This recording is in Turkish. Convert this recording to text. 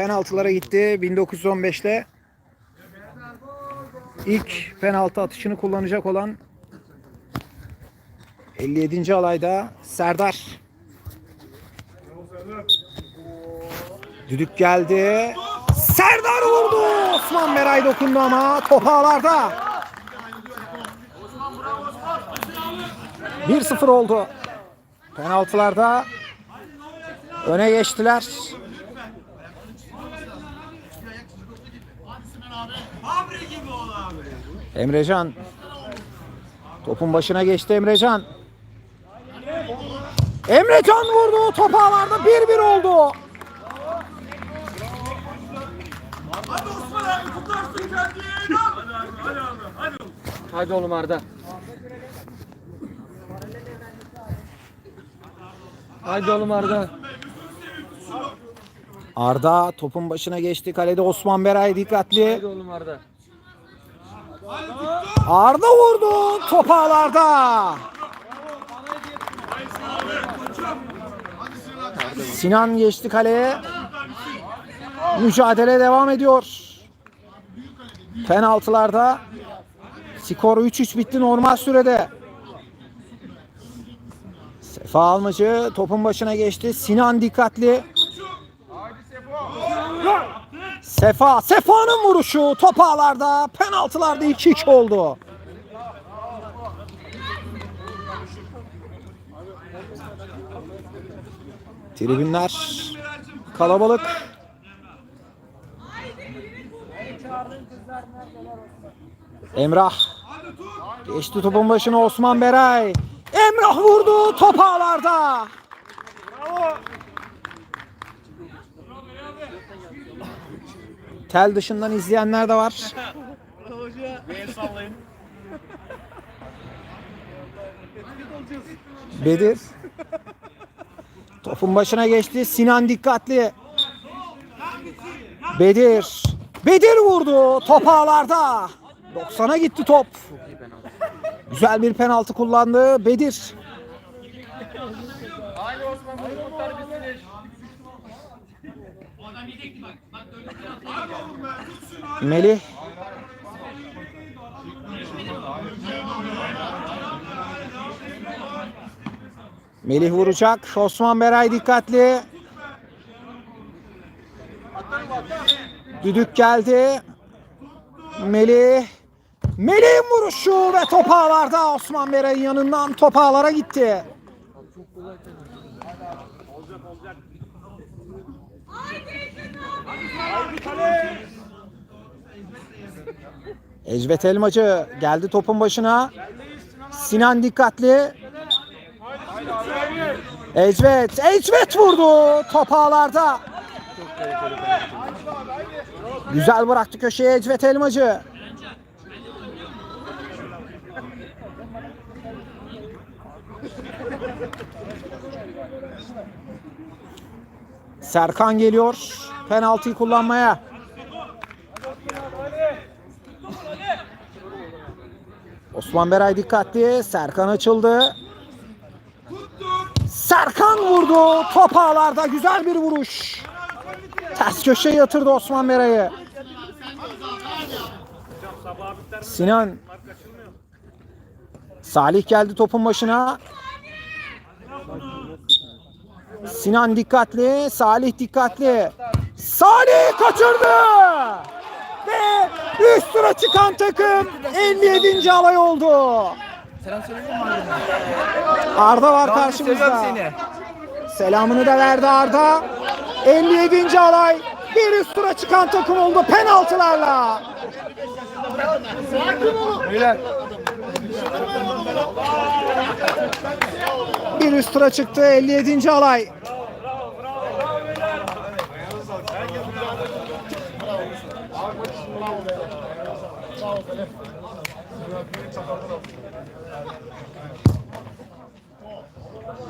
penaltılara gitti 1915'te. İlk penaltı atışını kullanacak olan 57. alayda Serdar. Düdük geldi. Serdar vurdu. Osman Beray dokundu ama top ağlarda. 1-0 oldu. Penaltılarda öne geçtiler. Emrecan topun başına geçti Emrecan. Emrecan vurdu. Top ağlarda 1-1 oldu. Hadi oğlum Arda. Hadi oğlum Arda. Arda topun başına geçti. Kalede Osman Beray dikkatli. Hadi oğlum Arda. Arda vurdu. Top ağlarda. Sinan geçti kaleye. Mücadele devam ediyor. Penaltılarda skor 3-3 bitti normal sürede. Sefa Almacı topun başına geçti. Sinan dikkatli. Sefa, Sefa'nın vuruşu top ağlarda, penaltılarda 2-2 oldu. Tribünler kalabalık. Emrah geçti topun başına Osman Beray. Emrah vurdu top ağlarda. Tel dışından izleyenler de var. Bedir. Topun başına geçti. Sinan dikkatli. Bedir. Bedir vurdu. Top ağlarda. 90'a gitti top. Güzel bir penaltı kullandı Bedir. Melih. Melih vuracak. Osman Beray dikkatli. Düdük geldi. Melih. Melih'in vuruşu ve top ağlarda Osman Beray'ın yanından top ağlara gitti. Ecvet Elmacı geldi topun başına. Sinan dikkatli. Ecvet, Ecvet vurdu top ağlarda. Güzel bıraktı köşeye Ecvet Elmacı. Serkan geliyor penaltıyı kullanmaya. Osman Beray dikkatli. Serkan açıldı. Serkan vurdu. Top ağlarda güzel bir vuruş. Ters köşeye yatırdı Osman Beray'ı. Sinan. Salih geldi topun başına. Sinan dikkatli. Salih dikkatli. Salih kaçırdı. Ve üst tura çıkan takım 57. alay oldu. Selam söyleyeyim mi Arda? Var karşımızda. Selamını da verdi Arda. 57. alay bir üst tura çıkan takım oldu penaltılarla. Beyler. Bir üst tura çıktı 57. alay.